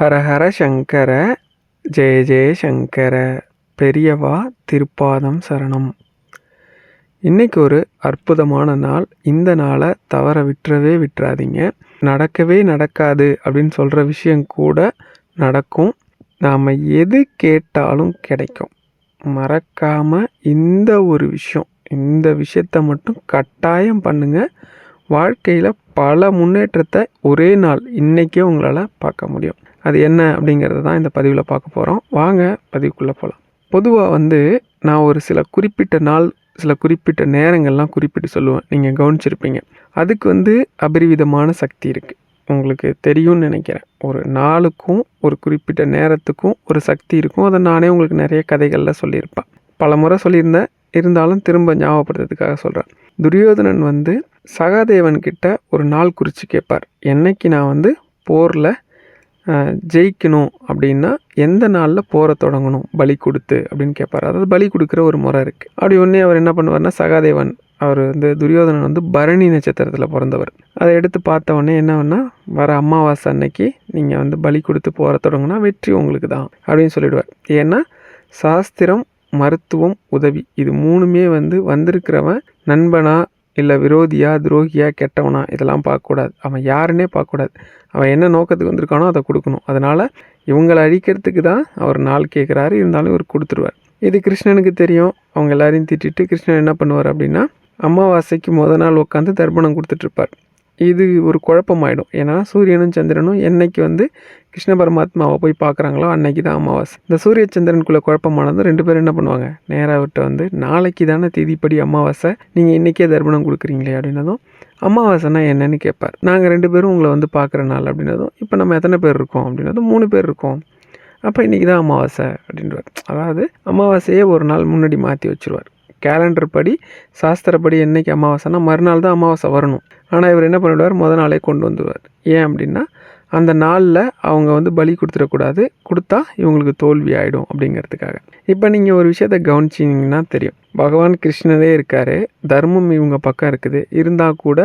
ஹரஹர சங்கர ஜெய ஜெய சங்கர பெரியவா திருப்பாதம் சரணம். இன்னைக்கு ஒரு அற்புதமான நாள். இந்த நாளை தவற விட்டுறவே விட்டுறாதீங்க. நடக்கவே நடக்காது அப்படின்னு சொல்கிற விஷயம் கூட நடக்கும். நாம் எது கேட்டாலும் கிடைக்கும். மறக்காமல் இந்த ஒரு விஷயம் இந்த விஷயத்தை மட்டும் கட்டாயம் பண்ணுங்கள் வாழ்க்கையில் பல முன்னேற்றத்தை ஒரே நாள் இன்றைக்கே உங்களால் பார்க்க முடியும். அது என்ன அப்படிங்கிறத தான் இந்த பதிவில் பார்க்க போகிறோம் வாங்க பதிவுக்குள்ளே போகலாம் பொதுவாக வந்து நான் ஒரு சில குறிப்பிட்ட நாள் சில குறிப்பிட்ட நேரங்கள்லாம் குறிப்பிட்டு சொல்லுவேன். நீங்கள் கவனிச்சிருப்பீங்க. அதுக்கு வந்து அபரிவிதமான சக்தி இருக்குது உங்களுக்கு தெரியும்னு நினைக்கிறேன். ஒரு நாளுக்கும் ஒரு குறிப்பிட்ட நேரத்துக்கும் ஒரு சக்தி இருக்கும். அதை நானே உங்களுக்கு நிறைய கதைகளில் சொல்லியிருப்பேன். பல முறை சொல்லியிருந்தேன். இருந்தாலும் திரும்ப ஞாபகப்படுத்துறதுக்காக சொல்கிறேன் துரியோதனன் வந்து சகாதேவன்கிட்ட ஒரு நாள் குறித்து கேட்பார். என்னைக்கு நான் வந்து போரில் ஜெயிக்கணும் அப்படின்னா எந்த நாளில் போரை தொடங்கணும்? பலி கொடுத்து அப்படின்னு கேட்பார் அதாவது பலி கொடுக்குற ஒரு முறை இருக்குது அப்படி ஒன்றே அவர் என்ன பண்ணுவார்னா சகாதேவன் அவர் வந்து துரியோதனன் வந்து பரணி நட்சத்திரத்தில் பிறந்தவர். அதை எடுத்து பார்த்த உடனே என்னன்னா வர அமாவாசை அன்னைக்கு நீங்கள் வந்து பலி கொடுத்து போகிற தொடங்கினா வெற்றி உங்களுக்கு தான் அப்படின்னு சொல்லிடுவார். ஏன்னா சாஸ்திரம் மருத்துவம் உதவி இது மூணுமே வந்து வந்திருக்கிறவன் நண்பனா இல்லை விரோதியா துரோகியா கெட்டவனா இதெல்லாம் பார்க்கக்கூடாது. அவன் யாருன்னே பார்க்கக்கூடாது. அவன் என்ன நோக்கத்துக்கு வந்திருக்கானோ அதை கொடுக்கணும். அதனால் இவங்களை அழிக்கிறதுக்கு தான் அவர் நாள் கேட்குறாரு இருந்தாலும் இவர் கொடுத்துருவார். இது கிருஷ்ணனுக்கு தெரியும். அவங்க எல்லாரையும் திட்டிட்டு கிருஷ்ணன் என்ன பண்ணுவார் அப்படின்னா அமாவாசைக்கு முத நாள் உட்காந்து தர்ப்பணம் கொடுத்துட்ருப்பார் இது ஒரு குழப்பமாயிடும். ஏன்னா சூரியனும் சந்திரனும் என்னைக்கு வந்து கிருஷ்ண பரமாத்மாவை போய் பார்க்குறாங்களோ அன்னைக்கு தான் அமாவாசை. இந்த சூரிய சந்திரனுக்குள்ளே குழப்பமானது ரெண்டு பேரும் என்ன பண்ணுவாங்க? நேராக விட்டு வந்து நாளைக்கு தானே தேதிப்படி அமாவாசை நீங்கள் இன்றைக்கே தர்ப்பணம் கொடுக்குறீங்களே அப்படின்னதும் அமாவாசைனா என்னன்னு கேட்பார். நாங்கள் ரெண்டு பேரும் உங்களை வந்து பார்க்குற நாள் அப்படின்னதும் இப்போ நம்ம எத்தனை பேர் இருக்கோம்? அப்படின்னதும் மூணு பேர் இருக்கோம். அப்போ இன்றைக்கி தான் அமாவாசை அப்படின்றார் அதாவது அமாவாசையே ஒரு நாள் முன்னாடி மாற்றி வச்சுருவார். கேலண்டர் படி சாஸ்திரப்படி என்னைக்கு அமாவாசைனா மறுநாள் தான் அமாவாசை வரணும். ஆனால் இவர் என்ன பண்ணிவிடுவார் முத நாளே கொண்டு வந்துடுவார். ஏன் அப்படின்னா அந்த நாளில் அவங்க வந்து பலி கொடுத்துடக்கூடாது. கொடுத்தா இவங்களுக்கு தோல்வி ஆகிடும் அப்படிங்கிறதுக்காக. இப்போ நீங்கள் ஒரு விஷயத்த கவனிச்சிங்கன்னா தெரியும். பகவான் கிருஷ்ணரே இருக்கார். தர்மம் இவங்க பக்கம் இருக்குது. இருந்தால் கூட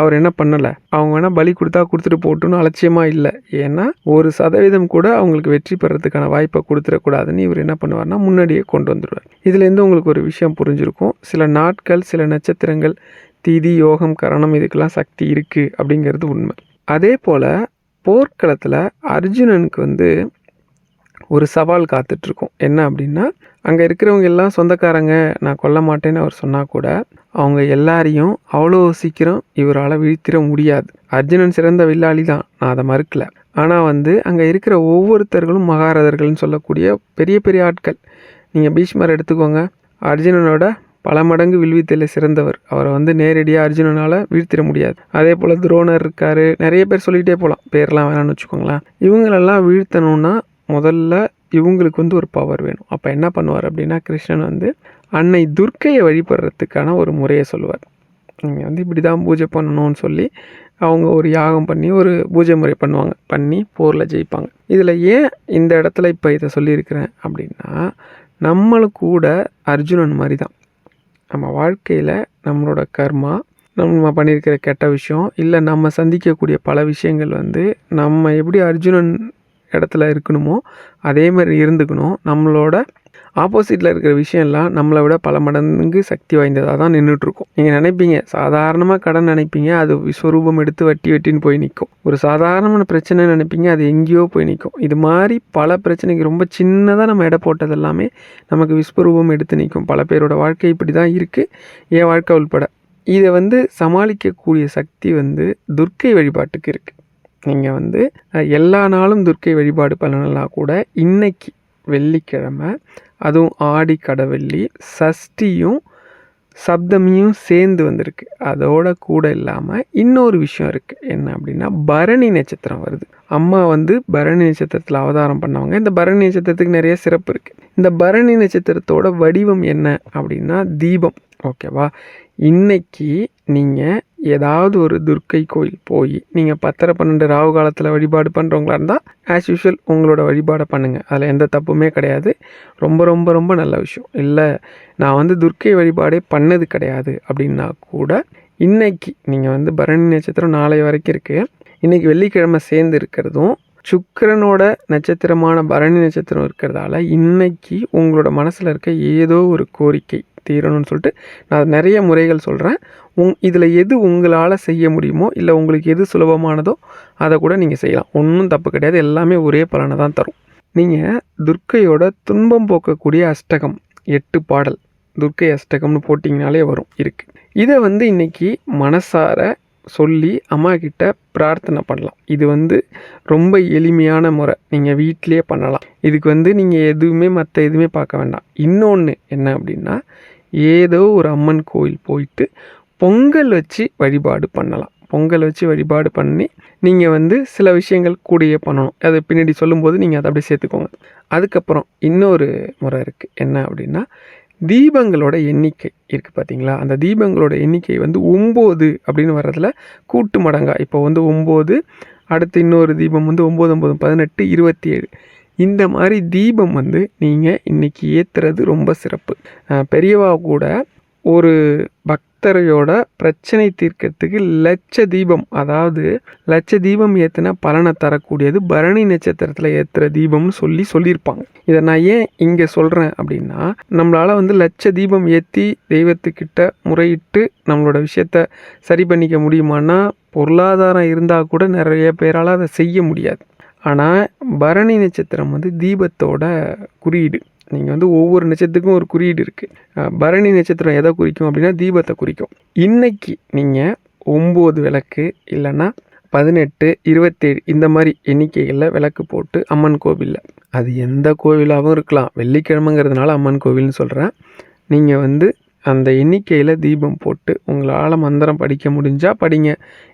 அவர் என்ன பண்ணலை? அவங்க வேணால் பலி கொடுத்தா கொடுத்துட்டு போட்டுன்னு அலட்சியமாக இல்லை. ஏன்னா ஒரு சதவீதம் கூட அவங்களுக்கு வெற்றி பெறதுக்கான வாய்ப்பை கொடுத்துடக்கூடாதுன்னு இவர் என்ன பண்ணுவார்னா முன்னாடியே கொண்டு வந்துடுவார் இதுலேருந்து உங்களுக்கு ஒரு விஷயம் புரிஞ்சிருக்கும். சில நாட்கள் சில நட்சத்திரங்கள் தீதி யோகம் கரணம் இதுக்கெல்லாம் சக்தி இருக்குது அப்படிங்கிறது உண்மை. அதே போல் போர்க்களத்தில் அர்ஜுனனுக்கு வந்து ஒரு சவால் காத்துட்ருக்கோம். என்ன அப்படின்னா அங்கே இருக்கிறவங்க எல்லாம் சொந்தக்காரங்க நான் கொல்ல மாட்டேன்னு அவர் சொன்னால் கூட அவங்க எல்லாரையும் அவ்வளோ சீக்கிரம் இவரால் வீழ்த்திட முடியாது. அர்ஜுனன் சிறந்த வில்லாளி தான் நான் அதை மறுக்கல. ஆனால் வந்து அங்கே இருக்கிற ஒவ்வொருத்தர்களும் மகாரதர்கள்னு சொல்லக்கூடிய பெரிய பெரிய ஆட்கள். நீங்கள் பீஷ்மர் எடுத்துக்கோங்க. அர்ஜுனனோட பல மடங்கு வில்வித்தையில் சிறந்தவர். அவரை வந்து நேரடியாக அர்ஜுனனால் வீழ்த்திட முடியாது. அதே போல் துரோணர் இருக்கார். நிறைய பேர் சொல்லிகிட்டே போகலாம் பேர்லாம் வேணாம்னு வச்சுக்கோங்களேன். இவங்களெல்லாம் வீழ்த்தணும்னா முதல்ல இவங்களுக்கு வந்து ஒரு பவர் வேணும். அப்போ என்ன பண்ணுவார் அப்படின்னா கிருஷ்ணன் வந்து அன்னை துர்க்கையை வழிபடுறதுக்கான ஒரு முறையை சொல்லுவார். நீங்கள் வந்து இப்படி தான் பூஜை பண்ணணும்னு சொல்லி அவங்க ஒரு யாகம் பண்ணி ஒரு பூஜை முறை பண்ணுவாங்க. பண்ணி போரில் ஜெயிப்பாங்க. இதில் ஏன் இந்த இடத்துல இப்போ இதை சொல்லியிருக்கிறேன் அப்படின்னா நம்மளுக்கு கூட அர்ஜுனன் மாதிரி தான் நம்ம வாழ்க்கையில் நம்மளோட கர்மா நம்ம பண்ணியிருக்கிற கெட்ட விஷயம் இல்லை நம்ம சந்திக்கக்கூடிய பல விஷயங்கள் வந்து நம்ம எப்படி அர்ஜுனன் இடத்துல இருக்கணுமோ அதே மாதிரி இருந்துக்கணும். நம்மளோட ஆப்போசிட்டில் இருக்கிற விஷயம்லாம் நம்மளை விட பல மடங்கு சக்தி வாய்ந்ததாக தான் நின்றுட்டுருக்கும் நீங்கள் நினைப்பீங்க சாதாரணமாக கடன் நினைப்பீங்க அது விஸ்வரூபம் எடுத்து வட்டி வெட்டின்னு போய் நிற்கும் ஒரு சாதாரணமான பிரச்சனை நினைப்பீங்க அது எங்கேயோ போய் நிற்கும் இது மாதிரி பல பிரச்சனைக்கு ரொம்ப சின்னதாக நம்ம இடம் போட்டது எல்லாமே நமக்கு விஸ்வரூபம் எடுத்து நிற்கும் பல பேரோட வாழ்க்கை இப்படி தான் இருக்குது என் வாழ்க்கை உள்பட. இதை வந்து சமாளிக்கக்கூடிய சக்தி வந்து துர்க்கை வழிபாட்டுக்கு இருக்குது நீங்கள் வந்து எல்லா நாளும் துர்க்கை வழிபாடு பண்ணலாம் கூட இன்னைக்கு வெள்ளிக்கிழமை அதுவும் ஆடி கடவெள்ளி சஷ்டியும் சப்தமியும் சேர்ந்து வந்திருக்கு. அதோட கூட இல்லாமல் இன்னொரு விஷயம் இருக்குது என்ன அப்படின்னா பரணி நட்சத்திரம் வருது. அம்மா வந்து பரணி நட்சத்திரத்தில் அவதாரம் பண்ணவங்க. இந்த பரணி நட்சத்திரத்துக்கு நிறைய சிறப்பு இருக்குது இந்த பரணி நட்சத்திரத்தோட வடிவம் என்ன அப்படின்னா தீபம். ஓகேவா? இன்னைக்கு நீங்கள் ஏதாவது ஒரு துர்க்கை கோயில் போய் நீங்கள் பத்தரை பன்னெண்டு ராவு காலத்தில் வழிபாடு பண்ணுறவங்களா இருந்தால் ஆஸ் யூஷுவல் உங்களோட வழிபாடை பண்ணுங்கள் அதில் எந்த தப்புமே கிடையாது. ரொம்ப ரொம்ப ரொம்ப நல்ல விஷயம். இல்லை நான் வந்து துர்க்கை வழிபாடே பண்ணது கிடையாது அப்படின்னா கூட இன்னைக்கு நீங்கள் வந்து பரணி நட்சத்திரம் நாளை வரைக்கும் இருக்குது இன்றைக்கி வெள்ளிக்கிழமை சேர்ந்து இருக்கிறதும் சுக்கரனோட நட்சத்திரமான பரணி நட்சத்திரம் இருக்கிறதால இன்னைக்கு உங்களோட மனசில் இருக்க ஏதோ ஒரு கோரிக்கை தீரணும்னு சொல்லிட்டு நான் நிறைய முறைகள் சொல்கிறேன் உங் இதில் எது உங்களால் செய்ய முடியுமோ இல்லை உங்களுக்கு எது சுலபமானதோ அதை கூட நீங்கள் செய்யலாம். ஒன்றும் தப்பு கிடையாது. எல்லாமே ஒரே பலனை தான் தரும். நீங்கள் துர்க்கையோட துன்பம் போக்கக்கூடிய அஷ்டகம் எட்டு பாடல். துர்க்கை அஷ்டகம்னு போட்டிங்கனாலே வரும் இருக்குது இதை வந்து இன்றைக்கி மனசார சொல்லி அம்மா கிட்ட பிரார்த்தனை பண்ணலாம். இது வந்து ரொம்ப எளிமையான முறை. நீங்கள் வீட்டிலேயே பண்ணலாம். இதுக்கு வந்து நீங்கள் எதுவுமே மற்ற எதுவுமே பார்க்க வேண்டாம். இன்னொன்று என்ன அப்படின்னா ஏதோ ஒரு அம்மன் கோயில் போயிட்டு பொங்கல் வச்சு வழிபாடு பண்ணலாம். பொங்கல் வச்சு வழிபாடு பண்ணி நீங்கள் வந்து சில விஷயங்கள் கூடயே பண்ணணும். அது பின்னாடி சொல்லும்போது நீங்கள் அதை அப்படியே சேர்த்துக்கோங்க. அதுக்கப்புறம் இன்னொரு முறை இருக்குது என்ன அப்படின்னா தீபங்களோட எண்ணிக்கை இருக்குது பார்த்தீங்களா அந்த தீபங்களோட எண்ணிக்கை வந்து ஒம்பது அப்படின்னு வர்றதுல கூட்டு மடங்கா. இப்போ வந்து ஒம்பது அடுத்து இன்னொரு தீபம் வந்து ஒம்பது ஒம்பது பதினெட்டு இருபத்தி ஏழு. இந்த மாதிரி தீபம் வந்து நீங்கள் இன்றைக்கி ஏற்றுறது ரொம்ப சிறப்பு. பெரியவா கூட ஒரு பக்தரையோட பிரச்சனை தீர்க்கறதுக்கு லட்ச தீபம் அதாவது லட்ச தீபம் ஏற்றினா பலனை தரக்கூடியது பரணி நட்சத்திரத்தில் ஏற்றுற தீபம்னு சொல்லி சொல்லியிருப்பாங்க. இதை நான் ஏன் இங்கே சொல்கிறேன் அப்படின்னா நம்மளால் வந்து லட்ச தீபம் ஏற்றி தெய்வத்துக்கிட்ட முறையிட்டு நம்மளோட விஷயத்த சரி பண்ணிக்க முடியுமான்னா பொருளாதாரம் இருந்தால் கூட நிறைய பேரால் அதை செய்ய முடியாது. ஆனால் பரணி நட்சத்திரம் வந்து தீபத்தோட குறியீடு. நீங்கள் வந்து ஒவ்வொரு நட்சத்திரத்துக்கும் ஒரு குறியீடு இருக்குது பரணி நட்சத்திரம் எதை குறிக்கும் அப்படின்னா தீபத்தை குறிக்கும். இன்னைக்கு நீங்கள் ஒம்பது விளக்கு இல்லைன்னா பதினெட்டு இருபத்தேழு இந்த மாதிரி எண்ணிக்கைகளில் விளக்கு போட்டு அம்மன் கோவிலில். அது எந்த கோவிலாகவும் இருக்கலாம். வெள்ளிக்கிழமைங்கிறதுனால அம்மன் கோவில்னு சொல்கிறேன் நீங்கள் வந்து அந்த எண்ணிக்கையில் தீபம் போட்டு உங்களால் மந்திரம் படிக்க முடிஞ்சால் படிங்க.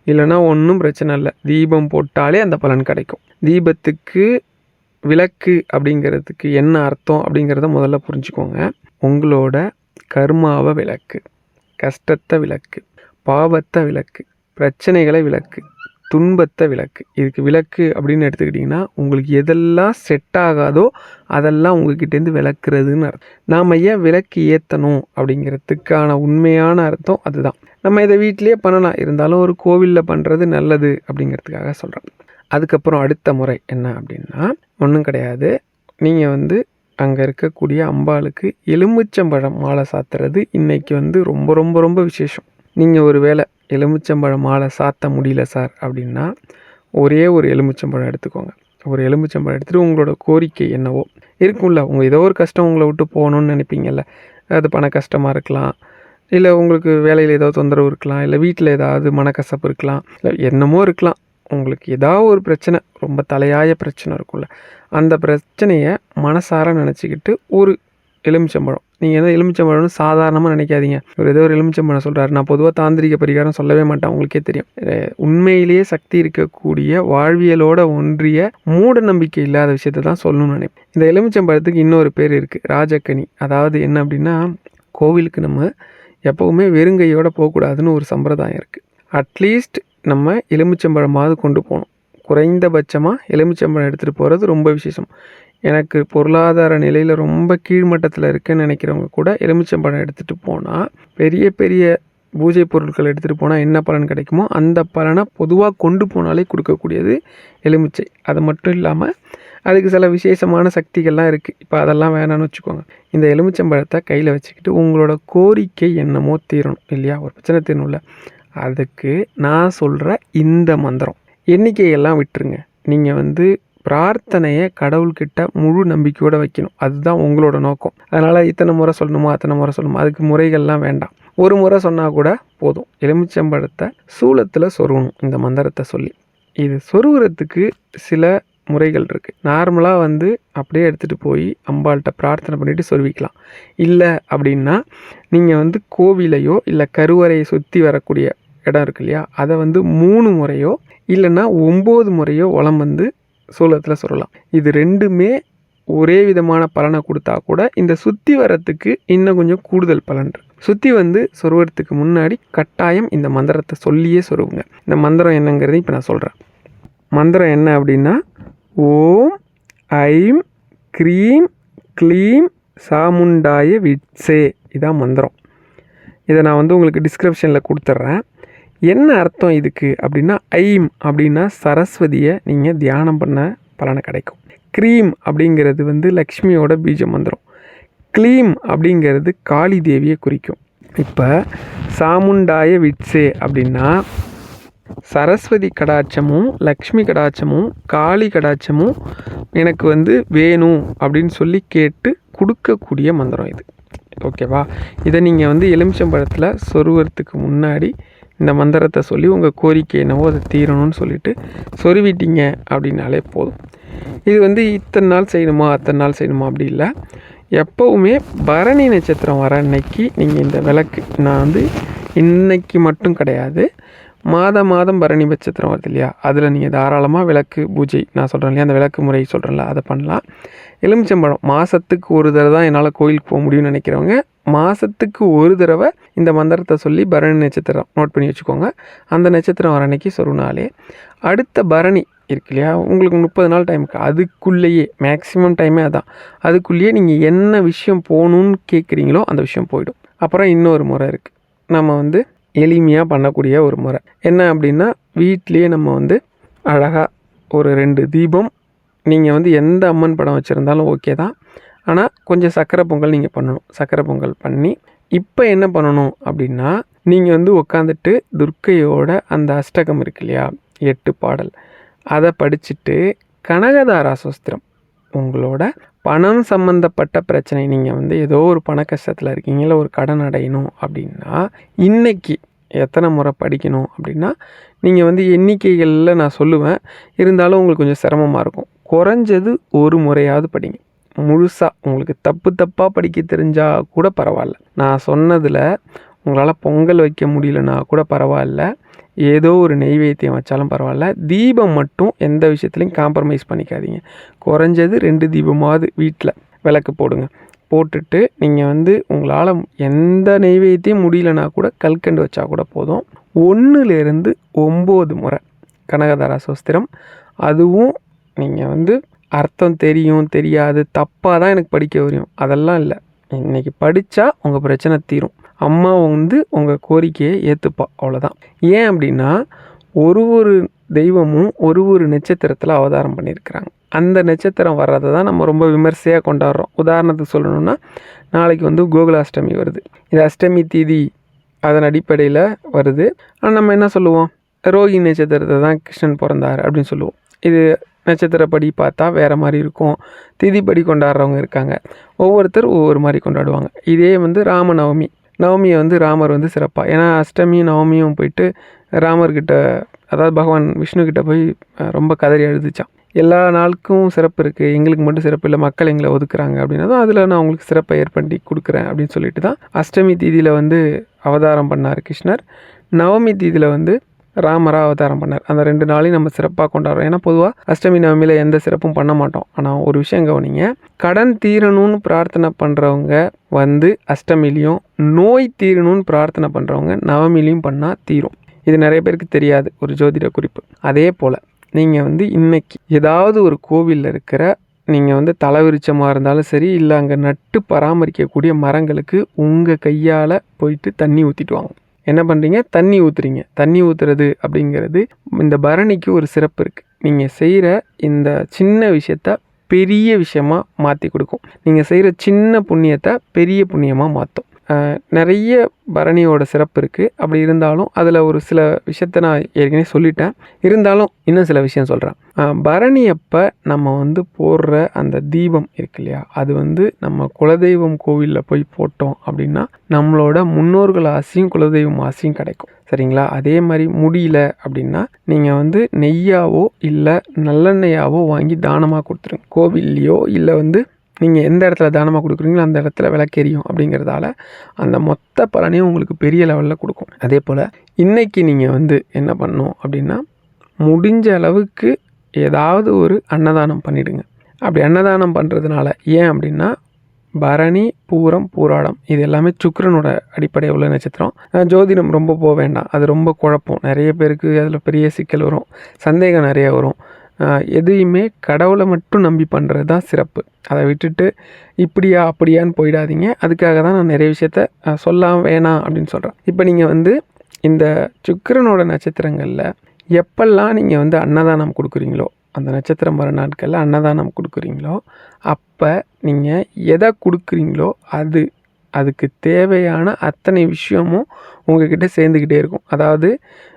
இல்லைன்னா ஒன்றும் பிரச்சனை இல்லை. தீபம் போட்டாலே அந்த பலன் கிடைக்கும். தீபத்துக்கு விளக்கு அப்படிங்கிறதுக்கு என்ன அர்த்தம் அப்படிங்கிறத முதல்ல புரிஞ்சுக்கோங்க. உங்களோட கர்மாவை விளக்கு கஷ்டத்தை விளக்கு பாவத்தை விளக்கு பிரச்சனைகளை விளக்கு துன்பத்தை விளக்கு. இதுக்கு விளக்கு அப்படின்னு எடுத்துக்கிட்டிங்கன்னா உங்களுக்கு எதெல்லாம் செட் ஆகாதோ அதெல்லாம் உங்ககிட்டேருந்து விளக்குறதுன்னு அர்த்தம். நாம் ஏன் விளக்கு ஏற்றணும் அப்படிங்கிறதுக்கான உண்மையான அர்த்தம் அதுதான். நம்ம இதை வீட்டிலேயே பண்ணலாம். இருந்தாலும் ஒரு கோவிலில் பண்ணுறது நல்லது அப்படிங்கிறதுக்காக சொல்கிறேன் அதுக்கப்புறம் அடுத்த முறை என்ன அப்படின்னா ஒன்றும் கிடையாது. நீங்கள் வந்து அங்கே இருக்கக்கூடிய அம்பாளுக்கு எலுமிச்சம்பழம் மாலை சாத்துறது இன்றைக்கி வந்து ரொம்ப ரொம்ப ரொம்ப விசேஷம். நீங்கள் ஒரு வேளை எலுமிச்சம்பழம் மாலை சாத்த முடியல சார் அப்படின்னா ஒரே ஒரு எலுமிச்சம்பழம் எடுத்துக்கோங்க. ஒரு எலுமிச்சம்பழம் எடுத்துகிட்டு உங்களோட கோரிக்கை என்னவோ. இருக்கும்ல உங்கள் ஏதோ ஒரு கஷ்டம் உங்களை விட்டு போகணுன்னு நினைப்பீங்கல்ல. அது பண கஷ்டமாக இருக்கலாம். இல்லை உங்களுக்கு வேலையில் ஏதாவது தொந்தரவு இருக்கலாம். இல்லை வீட்டில் ஏதாவது மனக்கசப்பு இருக்கலாம். இல்லை என்னமோ இருக்கலாம். உங்களுக்கு ஏதாவது ஒரு பிரச்சனை ரொம்ப தலையாய பிரச்சனை இருக்கும்ல. அந்த பிரச்சனையை மனசார நினச்சிக்கிட்டு ஒரு எலுமிச்சம்பழம் நீங்கள் எதோ எலுமிச்சம்பழம்னு சாதாரணமாக நினைக்காதீங்க. ஒரு ஏதோ ஒரு எலுமிச்சம்பழம் சொல்கிறாரு நான் பொதுவாக தாந்திரிக பரிகாரம் சொல்லவே மாட்டேன். உங்களுக்கே தெரியும். உண்மையிலேயே சக்தி இருக்கக்கூடிய வாழ்வியலோட ஒன்றிய மூட நம்பிக்கை இல்லாத விஷயத்தை தான் சொல்லணும்னு நினைப்பேன். இந்த எலுமிச்சம்பழத்துக்கு இன்னொரு பேர் இருக்குது ராஜக்கனி அதாவது என்ன அப்படின்னா கோவிலுக்கு நம்ம எப்போவுமே வெறுங்கையோடு போகக்கூடாதுன்னு ஒரு சம்பிரதாயம் இருக்குது அட்லீஸ்ட் நம்ம எலுமிச்சம்பழமாவது கொண்டு போகணும். குறைந்தபட்சமாக எலுமிச்சம்பழம் எடுத்துகிட்டு போகிறது ரொம்ப விசேஷம். எனக்கு பொருளாதார நிலையில் ரொம்ப கீழ்மட்டத்தில் இருக்குன்னு நினைக்கிறவங்க கூட எலுமிச்சம்பழம் எடுத்துகிட்டு போனால் பெரிய பெரிய பூஜை பொருட்கள் எடுத்துகிட்டு போனால் என்ன பலன் கிடைக்குமோ அந்த பலனை பொதுவாக கொண்டு போனாலே கொடுக்கக்கூடியது எலுமிச்சை. அது மட்டும் இல்லாமல் அதுக்கு சில விசேஷமான சக்திகள்லாம் இருக்குது இப்போ அதெல்லாம் வேணாம்னு வச்சுக்கோங்க. இந்த எலுமிச்சம்பழத்தை கையில் வச்சுக்கிட்டு உங்களோட கோரிக்கை என்னமோ தீரணும் இல்லையா? ஒரு பிரச்சனை தீரணும்ல அதுக்கு நான் சொல்கிற இந்த மந்திரம். எண்ணிக்கையெல்லாம் விட்டுருங்க. நீங்கள் வந்து பிரார்த்தனையை கடவுள்கிட்ட முழு நம்பிக்கையோடு வைக்கணும். அதுதான் உங்களோட நோக்கம். அதனால் இத்தனை முறை சொல்லணுமா அத்தனை முறை சொல்லணுமா? அதுக்கு முறைகள்லாம் வேண்டாம். ஒரு முறை சொன்னால் கூட போதும். எலுமிச்சம்பழத்தை சூளத்தில் சொருகணும் இந்த மந்திரத்தை சொல்லி. இது சொருகிறதுக்கு சில முறைகள் இருக்குது நார்மலாக வந்து அப்படியே எடுத்துகிட்டு போய் அம்பாள்கிட்ட பிரார்த்தனை பண்ணிவிட்டு சொருவிக்கலாம் இல்லை அப்படின்னா நீங்கள் வந்து கோவிலையோ இல்லை கருவறையை சுற்றி வரக்கூடிய இடம் இருக்கு இல்லையா? அதை வந்து மூணு முறையோ இல்லைன்னா ஒம்பது முறையோ உளம் வந்து சூழத்தில் சொல்லலாம். இது ரெண்டுமே ஒரே விதமான பலனை கொடுத்தா கூட இந்த சுற்றி வரத்துக்கு இன்னும் கொஞ்சம் கூடுதல் பலன் சுற்றி வந்து சொருவறதுக்கு முன்னாடி கட்டாயம் இந்த மந்திரத்தை சொல்லியே சொருவுங்க. இந்த மந்திரம் என்னங்கிறது இப்போ நான் சொல்கிறேன் மந்திரம் என்ன அப்படின்னா ஓம் ஐம் க்ரீம் க்ளீம் சாமுண்டாய விட்சே. இதான் மந்திரம். இதை நான் வந்து உங்களுக்கு டிஸ்கிரிப்ஷனில் கொடுத்துட்றேன் என்ன அர்த்தம் இதுக்கு? அப்படின்னா ஐம் அப்படின்னா சரஸ்வதியை நீங்கள் தியானம் பண்ண பலனை கிடைக்கும். க்ரீம் அப்படிங்கிறது வந்து லக்ஷ்மியோட பீஜ மந்திரம். க்ளீம் அப்படிங்கிறது காளி தேவியை குறிக்கும். இப்போ சாமுண்டாய விட்சே அப்படின்னா சரஸ்வதி கடாட்சமும் லக்ஷ்மி கடாட்சமும் காளி கடாட்சமும் எனக்கு வந்து வேணும் அப்படின்னு சொல்லி கேட்டு கொடுக்கக்கூடிய மந்திரம் இது. ஓகேவா? இதை நீங்கள் வந்து எலுமிச்சம்பழத்தில் சொருவறதுக்கு முன்னாடி இந்த மந்திரத்தை சொல்லி உங்கள் கோரிக்கை என்னவோ அதை தீரணும்னு சொல்லிட்டு சொருவிட்டீங்க அப்படின்னாலே போதும். இது வந்து இத்தனை நாள் செய்யணுமா அத்தனை நாள் செய்யணுமா? அப்படி இல்லை. எப்போவுமே பரணி நட்சத்திரம் வர அன்னைக்கு நீங்கள் இந்த விளக்கு நான் வந்து இன்னைக்கு மட்டும் கிடையாது. மாதம் மாதம் பரணி நட்சத்திரம் வருது இல்லையா? அதில் நீங்கள் தாராளமாக விளக்கு பூஜை நான் சொல்கிறேன் இல்லையா? அந்த விளக்கு முறை சொல்கிறேன்ல அதை பண்ணலாம். எலுமிச்சம்பழம் மாதத்துக்கு ஒரு தடவை தான் என்னால் கோயிலுக்கு போக முடியும்னு நினைக்கிறவங்க மாதத்துக்கு ஒரு தடவை இந்த மந்திரத்தை சொல்லி பரணி நட்சத்திரம் நோட் பண்ணி வச்சுக்கோங்க. அந்த நட்சத்திரம் வர அன்னைக்கு சொருனாலே அடுத்த பரணி இருக்கு இல்லையா? உங்களுக்கு முப்பது நாள் டைம் இருக்குது அதுக்குள்ளேயே மேக்ஸிமம் டைமே அதான். அதுக்குள்ளேயே நீங்கள் என்ன விஷயம் போகணுன்னு கேட்குறீங்களோ அந்த விஷயம் போயிடும். அப்புறம் இன்னொரு முறை இருக்குது நம்ம வந்து எளிமையாக பண்ணக்கூடிய ஒரு முறை. என்ன அப்படின்னா வீட்லேயே நம்ம வந்து அழகாக ஒரு ரெண்டு தீபம் நீங்கள் வந்து எந்த அம்மன் படம் வச்சுருந்தாலும் ஓகே தான். ஆனால் கொஞ்சம் சக்கரை பொங்கல் நீங்கள் பண்ணணும். சக்கரை பொங்கல் பண்ணி இப்போ என்ன பண்ணணும் அப்படின்னா நீங்கள் வந்து உட்காந்துட்டு துர்க்கையோட அந்த அஷ்டகம் இருக்கு இல்லையா? எட்டு பாடல். அதை படிச்சுட்டு கனகதாரா சோஸ்திரம் உங்களோட பணம் சம்மந்தப்பட்ட பிரச்சனை. நீங்கள் வந்து ஏதோ ஒரு பண கஷ்டத்தில் இருக்கீங்க இல்லை ஒரு கடன் அடையணும் அப்படின்னா இன்றைக்கி எத்தனை முறை படிக்கணும் அப்படின்னா நீங்கள் வந்து எண்ணிக்கைகளில் நான் சொல்லுவேன். இருந்தாலும் உங்களுக்கு கொஞ்சம் சிரமமாக இருக்கும். குறைஞ்சது ஒரு முறையாவது படிங்க. முழுசாக உங்களுக்கு தப்பு தப்பாக படிக்க தெரிஞ்சால் கூட பரவாயில்ல. நான் சொன்னதில் உங்களால் பொங்கல் வைக்க முடியலன்னா கூட பரவாயில்ல. ஏதோ ஒரு நெய்வேத்தியம் வச்சாலும் பரவாயில்ல. தீபம் மட்டும் எந்த விஷயத்துலையும் காம்ப்ரமைஸ் பண்ணிக்காதீங்க. குறைஞ்சது ரெண்டு தீபமாவது வீட்டில் விளக்கு போடுங்க. போட்டுட்டு நீங்கள் வந்து உங்களால் எந்த நெய்வேத்தியம் முடியலனா கூட கல்கண்டு வச்சா கூட போதும். ஒன்றுலேருந்து ஒம்பது முறை கனகதாரா சோஸ்திரம். அதுவும் நீங்கள் வந்து அர்த்தம் தெரியும் தெரியாது தப்பாக தான் எனக்கு படிக்க வரும். அதெல்லாம் இல்லை. இன்றைக்கி படித்தா உங்கள் பிரச்சனை தீரும். அம்மா வந்து உங்கள் கோரிக்கையை ஏற்றுப்பா அவ்வளோதான் ஏன் அப்படின்னா ஒரு ஒரு தெய்வமும் ஒரு ஒரு நட்சத்திரத்தில் அவதாரம் பண்ணியிருக்கிறாங்க. அந்த நட்சத்திரம் வர்றதை தான் நம்ம ரொம்ப விமர்சையாக கொண்டாடுறோம். உதாரணத்துக்கு சொல்லணும்னா நாளைக்கு வந்து கோகுலாஷ்டமி வருது. இது அஷ்டமி தீதி அதன் அடிப்படையில் வருது. ஆனால் நம்ம என்ன சொல்லுவோம்? ரோகி நட்சத்திரத்தை தான் கிருஷ்ணன் பிறந்தார் அப்படின்னு சொல்லுவோம். இது நட்சத்திரப்படி பார்த்தா வேறு மாதிரி இருக்கும். திதிப்படி கொண்டாடுறவங்க இருக்காங்க. ஒவ்வொருத்தர் ஒவ்வொரு மாதிரி கொண்டாடுவாங்க. இதே வந்து ராமநவமி நவமியை வந்து ராமர் வந்து சிறப்பாக ஏன்னா அஷ்டமியும் நவமியும் போயிட்டு ராமர்கிட்ட அதாவது பகவான் விஷ்ணுக்கிட்ட போய் ரொம்ப கதறி அழுதுச்சான் எல்லா நாளுக்கும் சிறப்பு இருக்குது எங்களுக்கு மட்டும் சிறப்பு இல்லை மக்கள் எங்களை ஒதுக்குறாங்க அப்படின்னா அதில் நான் உங்களுக்கு சிறப்பை ஏற்படுத்தி கொடுக்குறேன் அப்படின்னு சொல்லிட்டு தான் அஷ்டமி தீதியில் வந்து அவதாரம் பண்ணார் கிருஷ்ணர். நவமி தீதியில் வந்து ராமராக அவதாரம் பண்ணார். அந்த ரெண்டு நாளையும் நம்ம சிறப்பாக கொண்டாடுறோம். ஏன்னா பொதுவாக அஷ்டமி நவமியில் எந்த சிறப்பும் பண்ண மாட்டோம். ஆனால் ஒரு விஷயம் கவனிங்க. கடன் தீரணும்னு பிரார்த்தனை பண்ணுறவங்க வந்து அஷ்டமிலையும் நோய் தீரணும்னு பிரார்த்தனை பண்ணுறவங்க நவமிலையும் பண்ணால் தீரும். இது நிறைய பேருக்கு தெரியாது. ஒரு ஜோதிட குறிப்பு. அதே போல் நீங்கள் வந்து இன்னைக்கு ஏதாவது ஒரு கோவிலில் இருக்கிற நீங்கள் வந்து தலைவிரிச்சமாக இருந்தாலும் சரி இல்லை அங்கே நட்டு பராமரிக்கக்கூடிய மரங்களுக்கு உங்கள் கையால் போயிட்டு தண்ணி ஊற்றிட்டு வாங்க. என்ன பண்ணுறீங்க தண்ணி ஊற்றுறீங்க தண்ணி ஊற்றுறது அப்படிங்கிறது இந்த பரணிக்கு ஒரு சிறப்பு இருக்குது நீங்கள் செய்கிற இந்த சின்ன விஷயத்த பெரிய விஷயமா மாற்றி கொடுக்கும். நீங்கள் செய்கிற சின்ன புண்ணியத்தை பெரிய புண்ணியமாக மாற்றும் நிறைய பரணியோட சிறப்பு இருக்குது அப்படி இருந்தாலும் அதில் ஒரு சில விஷயத்த நான் ஏற்கனவே சொல்லிட்டேன். இருந்தாலும் இன்னும் சில விஷயம் சொல்கிறேன் பரணி அப்போ நம்ம வந்து போடுற அந்த தீபம் இருக்கு இல்லையா? அது வந்து நம்ம குலதெய்வம் கோவிலில் போய் போட்டோம் அப்படின்னா நம்மளோட முன்னோர்கள் ஆசையும் குலதெய்வம் ஆசையும் கிடைக்கும். சரிங்களா? அதே மாதிரி முடியல அப்படின்னா நீங்கள் வந்து நெய்யாவோ இல்லை நல்லெண்ணெயாவோ வாங்கி தானமாக கொடுத்துருங்க. கோவில்லையோ இல்லை வந்து நீங்கள் எந்த இடத்துல தானமாக கொடுக்குறீங்களோ அந்த இடத்துல விளக்கெரியும் அப்படிங்கிறதால அந்த மொத்த பலனையும் உங்களுக்கு பெரிய லெவலில் கொடுக்கும். அதே போல் இன்றைக்கி நீங்கள் வந்து என்ன பண்ணணும் அப்படின்னா முடிஞ்ச அளவுக்கு ஏதாவது ஒரு அன்னதானம் பண்ணிவிடுங்க அப்படி அன்னதானம் பண்ணுறதுனால ஏன் அப்படின்னா பரணி பூரம் பூராடம் இது எல்லாமே சுக்கரனோட அடிப்படை உள்ள நட்சத்திரம். ஜோதிடம் ரொம்ப போக வேண்டாம். அது ரொம்ப குழப்பம். நிறைய பேருக்கு அதில் பெரிய சிக்கல் வரும். சந்தேகம் நிறைய வரும். எதையுமே கடவுளை மட்டும் நம்பி பண்ணுறது தான் சிறப்பு. அதை விட்டுட்டு இப்படியா அப்படியான்னு போயிடாதீங்க. அதுக்காக தான் நான் நிறைய விஷயத்த அஹ், சொல்லாம வேணாம் அப்படின்னு சொல்கிறேன் இப்போ நீங்கள் வந்து இந்த சுக்கிரனோட நட்சத்திரங்களில் எப்பெல்லாம் நீங்கள் வந்து அன்னதானம் கொடுக்குறீங்களோ அந்த நட்சத்திரம் வர நாட்களில் அன்னதானம் கொடுக்குறீங்களோ அப்போ நீங்கள் எதை கொடுக்குறீங்களோ அது அதுக்கு தேவையான அத்தனை விஷயமும் உங்ககிட்ட சேர்ந்துக்கிட்டே இருக்கும். அதாவது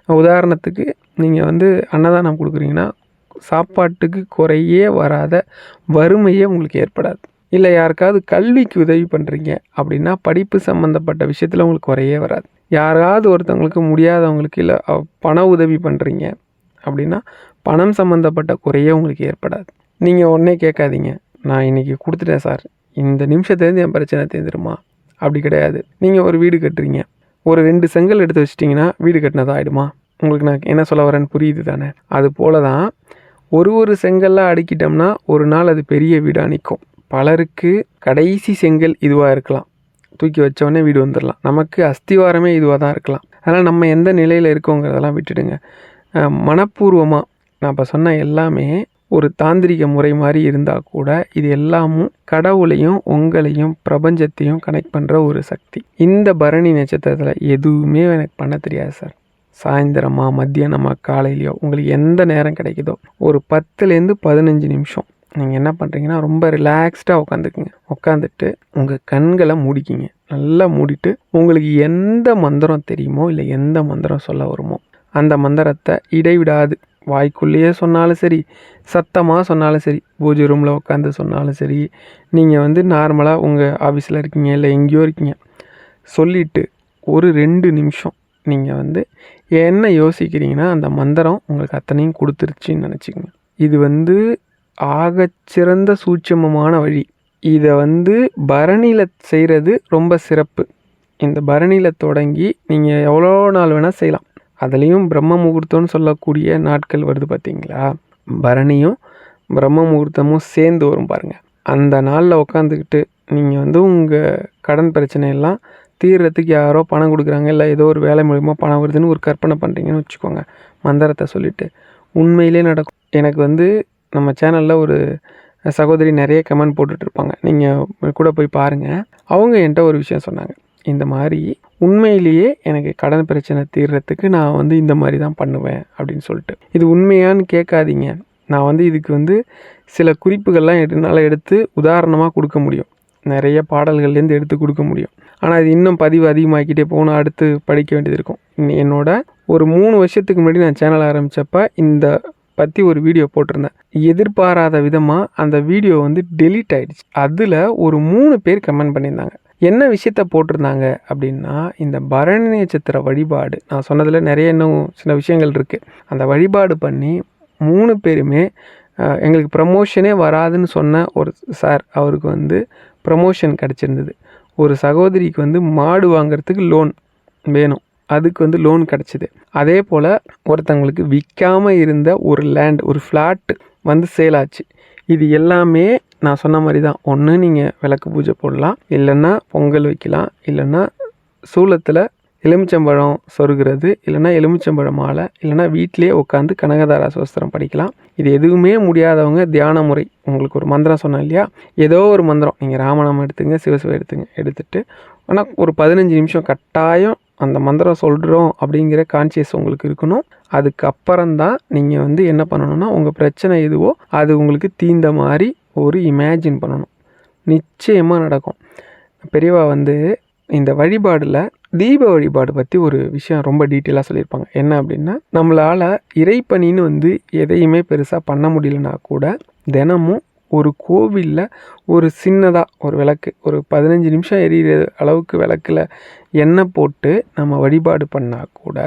உதாரணத்துக்கு நீங்கள் வந்து அன்னதானம் கொடுக்குறீங்கன்னா சாப்பாட்டுக்கு குறையே வராத வறுமையே உங்களுக்கு ஏற்படாது. இல்லை யாருக்காவது கல்விக்கு உதவி பண்ணுறீங்க அப்படின்னா படிப்பு சம்மந்தப்பட்ட விஷயத்தில் உங்களுக்கு குறையே வராது. யாராவது ஒருத்தவங்களுக்கு முடியாதவங்களுக்கு இல்லை பண உதவி பண்ணுறீங்க அப்படின்னா பணம் சம்மந்தப்பட்ட குறையே உங்களுக்கு ஏற்படாது. நீங்கள் உடனே கேட்காதீங்க நான் இன்றைக்கி கொடுத்துட்டேன் சார். இந்த நிமிஷத்துலேருந்து என் பிரச்சனை தீர்ந்துருமா அப்படி கிடையாது. நீங்கள் ஒரு வீடு கட்டுறீங்க. ஒரு ரெண்டு செங்கல் எடுத்து வச்சிட்டிங்கன்னா வீடு கட்டினதாக ஆகிடுமா உங்களுக்கு நான் என்ன சொல்ல வரேன்னு புரியுது தானே? அது போல தான் ஒரு ஒரு செங்கல்லாம் அடுக்கிட்டோம்னா ஒரு நாள் அது பெரிய வீடாக நிற்கும் பலருக்கு கடைசி செங்கல் இதுவாக இருக்கலாம். தூக்கி வச்சோடனே வீடு வந்துடலாம் நமக்கு அஸ்திவாரமே இதுவாக தான் இருக்கலாம். அதனால் நம்ம எந்த நிலையில் இருக்கோங்கிறதெல்லாம் விட்டுடுங்க. மனப்பூர்வமாக நான் இப்போ சொன்ன எல்லாமே ஒரு தாந்திரிக முறை மாதிரி இருந்தால் கூட இது எல்லாமும் கடவுளையும் உங்களையும் பிரபஞ்சத்தையும் கனெக்ட் பண்ணுற ஒரு சக்தி. இந்த பரணி நட்சத்திரத்தில் எதுவுமே எனக்கு பண்ண தெரியாது சார் சாயந்தரமா மத்தியானமா காலையிலையோ உங்களுக்கு எந்த நேரம் கிடைக்குதோ ஒரு பத்துலேருந்து பதினஞ்சு நிமிஷம். நீங்கள் என்ன பண்ணுறீங்கன்னா ரொம்ப ரிலாக்ஸ்டாக உட்காந்துக்குங்க. உட்காந்துட்டு உங்கள் கண்களை மூடிக்கிங்க. நல்லா மூடிட்டு உங்களுக்கு எந்த மந்திரம் தெரியுமோ இல்லை எந்த மந்திரம் சொல்ல வருமோ அந்த மந்திரத்தை இடைவிடாது. வாய்க்குள்ளேயே சொன்னாலும் சரி சத்தமாக சொன்னாலும் சரி பூஜை ரூமில் உட்காந்து சொன்னாலும் சரி நீங்கள் வந்து நார்மலாக உங்கள் ஆஃபீஸில் இருக்கீங்க இல்லை எங்கேயோ இருக்கீங்க. சொல்லிவிட்டு ஒரு ரெண்டு நிமிஷம் நீங்கள் வந்து என்ன யோசிக்கிறீங்கன்னா அந்த மந்திரம் உங்களுக்கு அத்தனையும் கொடுத்துருச்சின்னு நினச்சிக்கோங்க. இது வந்து ஆகச்சிறந்த சூட்சமமான வழி. இதை வந்து பரணியில் செய்கிறது ரொம்ப சிறப்பு. இந்த பரணியில் தொடங்கி நீங்கள் எவ்வளோ நாள் வேணால் செய்யலாம். அதுலேயும் பிரம்ம முகூர்த்தம்னு சொல்லக்கூடிய நாட்கள் வருது பார்த்தீங்களா பரணியும் பிரம்ம முகூர்த்தமும் சேர்ந்து வரும் பாருங்கள் அந்த நாளில் உட்காந்துக்கிட்டு நீங்கள் வந்து உங்கள் கடன் பிரச்சனையெல்லாம் தீர்றதுக்கு யாரோ பணம் கொடுக்குறாங்க இல்லை ஏதோ ஒரு வேலை மூலிமா பணம் வருதுன்னு ஒரு கற்பனை பண்ணுறீங்கன்னு வச்சுக்கோங்க மந்திரத்தை சொல்லிவிட்டு உண்மையிலே நடக்கும். எனக்கு வந்து நம்ம சேனலில் ஒரு சகோதரி நிறைய கமெண்ட் போட்டுட்ருப்பாங்க நீங்கள் கூட போய் பாருங்கள் அவங்க என்கிட்ட ஒரு விஷயம் சொன்னாங்க. இந்த மாதிரி உண்மையிலேயே எனக்கு கடன் பிரச்சனை தீர்றதுக்கு நான் வந்து இந்த மாதிரி தான் பண்ணுவேன் அப்படின்னு சொல்லிட்டு. இது உண்மையான்னு கேட்காதீங்க. நான் வந்து இதுக்கு வந்து சில குறிப்புகள்லாம் என்னால் எடுத்து உதாரணமாக கொடுக்க முடியும். நிறைய பாடல்கள்லேருந்து எடுத்து கொடுக்க முடியும். ஆனால் இது இன்னும் பதிவு அதிகமாக்கிட்டே போனால் அடுத்து படிக்க வேண்டியது இருக்கும். என்னோட ஒரு மூணு வருஷத்துக்கு முன்னாடி நான் சேனல் ஆரம்பித்தப்போ இந்த பற்றி ஒரு வீடியோ போட்டிருந்தேன். எதிர்பாராத விதமாக அந்த வீடியோ வந்து டெலீட் ஆகிடுச்சு அதில் ஒரு மூணு பேர் கமெண்ட் பண்ணியிருந்தாங்க. என்ன விஷயத்த போட்டிருந்தாங்க அப்படின்னா இந்த பரணி நட்சத்திர வழிபாடு. நான் சொன்னதில் நிறைய இன்னும் சில விஷயங்கள் இருக்குது அந்த வழிபாடு பண்ணி மூணு பேருமே எங்களுக்கு ப்ரமோஷனே வராதுன்னு சொன்ன ஒரு சார் அவருக்கு வந்து ப்ரமோஷன் கிடச்சிருந்தது. ஒரு சகோதரிக்கு வந்து மாடு வாங்கிறதுக்கு லோன் வேணும். அதுக்கு வந்து லோன் கிடச்சிது. அதே போல் ஒருத்தவங்களுக்கு விற்காமல் இருந்த ஒரு லேண்ட் ஒரு ஃப்ளாட்டு வந்து சேலாச்சு இது எல்லாமே நான் சொன்ன மாதிரி தான் ஒன்று நீங்கள் விளக்கு பூஜை போடலாம் இல்லைன்னா பொங்கல் வைக்கலாம் இல்லைன்னா சூளத்தில் எலுமிச்சம்பழம் சொருகிறது. இல்லைன்னா எலுமிச்சம்பழம் மாலை இல்லைன்னா வீட்டிலே உட்காந்து கனகதாரா சோஸ்திரம் படிக்கலாம். இது எதுவுமே முடியாதவங்க தியான முறை. உங்களுக்கு ஒரு மந்திரம் சொன்னேன் இல்லையா? ஏதோ ஒரு மந்திரம். நீங்கள் ராமநாமம் எடுத்துங்க சிவசிவ எடுத்துங்க எடுத்துகிட்டு ஆனால் ஒரு பதினஞ்சு நிமிஷம் கட்டாயம் அந்த மந்திரம் சொல்கிறோம் அப்படிங்கிற கான்சியஸ் உங்களுக்கு இருக்கணும். அதுக்கப்புறம்தான் நீங்கள் வந்து என்ன பண்ணணும்னா உங்கள் பிரச்சனை எதுவோ அது உங்களுக்கு தீந்த மாதிரி ஒரு இமேஜின் பண்ணணும். நிச்சயமாக நடக்கும். பெரியவா வந்து இந்த வழிபாடில் தீப வழிபாடு பற்றி ஒரு விஷயம் ரொம்ப டீட்டெயிலாக சொல்லியிருப்பாங்க. என்ன அப்படின்னா நம்மளால் இறைப்பணின்னு வந்து எதையுமே பெருசாக பண்ண முடியலனா கூட தினமும் ஒரு கோவிலில் ஒரு சின்னதாக ஒரு விளக்கு ஒரு பதினஞ்சு நிமிஷம் எரியிற அளவுக்கு விளக்கில் எண்ணெய் போட்டு நம்ம வழிபாடு பண்ணால் கூட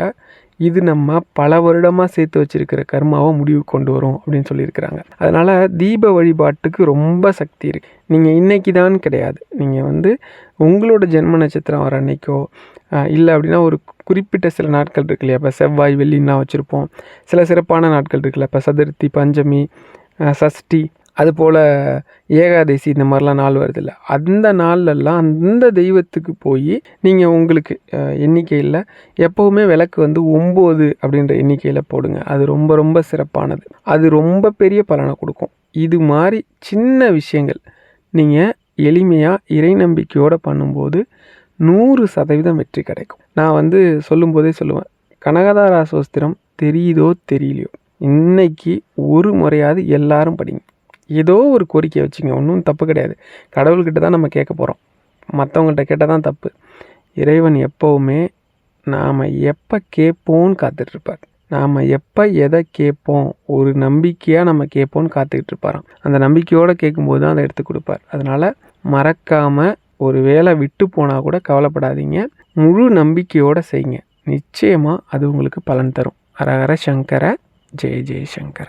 இது நம்ம பல வருடமாக சேர்த்து வச்சுருக்கிற கர்மாவை முடிவு கொண்டு வரும் அப்படின்னு சொல்லியிருக்கிறாங்க. அதனால் தீப வழிபாட்டுக்கு ரொம்ப சக்தி இருக்குது நீங்கள் இன்றைக்கி தான் கிடையாது. நீங்கள் வந்து உங்களோட ஜென்ம நட்சத்திரம் வர அன்னைக்கோ இல்லை அப்படின்னா ஒரு குறிப்பிட்ட சில நாட்கள் இருக்கு இல்லையா? இப்போ செவ்வாய் வெள்ளின்னா வச்சுருப்போம். சில சிறப்பான நாட்கள் இருக்குல்ல இப்போ சதுர்த்தி பஞ்சமி சஷ்டி அதுபோல் ஏகாதசி இந்த மாதிரிலாம் நாள் வருதுல்ல. அந்த நாள்லெல்லாம் அந்த தெய்வத்துக்கு போய் நீங்கள் உங்களுக்கு எண்ணிக்கையில் எப்போவுமே விளக்கு வந்து ஒம்பது அப்படின்ற எண்ணிக்கையில் போடுங்க. அது ரொம்ப ரொம்ப சிறப்பானது. அது ரொம்ப பெரிய பலனை கொடுக்கும். இது மாதிரி சின்ன விஷயங்கள் நீங்கள் எளிமையாக இறை நம்பிக்கையோடு பண்ணும்போது நூறு சதவீதம் வெற்றி கிடைக்கும். நான் வந்து சொல்லும்போதே சொல்லுவேன் கனகதாரா சோஸ்திரம் தெரியுதோ தெரியலையோ? இன்னைக்கு ஒரு முறையாவது எல்லாரும் படிங்க. ஏதோ ஒரு கோரிக்கை வச்சுங்க ஒன்றும் தப்பு கிடையாது. கடவுள்கிட்ட தான் நம்ம கேட்க போகிறோம் மற்றவங்கள்ட்ட கேட்டால் தான் தப்பு. இறைவன் எப்போவுமே நாம் எப்போ கேட்போன்னு காத்துட்ருப்பார் நாம் எப்போ எதை கேட்போம்? ஒரு நம்பிக்கையாக நம்ம கேட்போன்னு காத்துக்கிட்டு இருப்பாராம். அந்த நம்பிக்கையோடு கேட்கும்போது தான் அதை எடுத்து கொடுப்பார். அதனால் மறக்காமல் ஒரு வேலை விட்டு போனால் கூட கவலைப்படாதீங்க. முழு நம்பிக்கையோடு செய்யுங்க. நிச்சயமாக அது உங்களுக்கு பலன் தரும். அரஹர சங்கர ஜெய ஜெய சங்கர.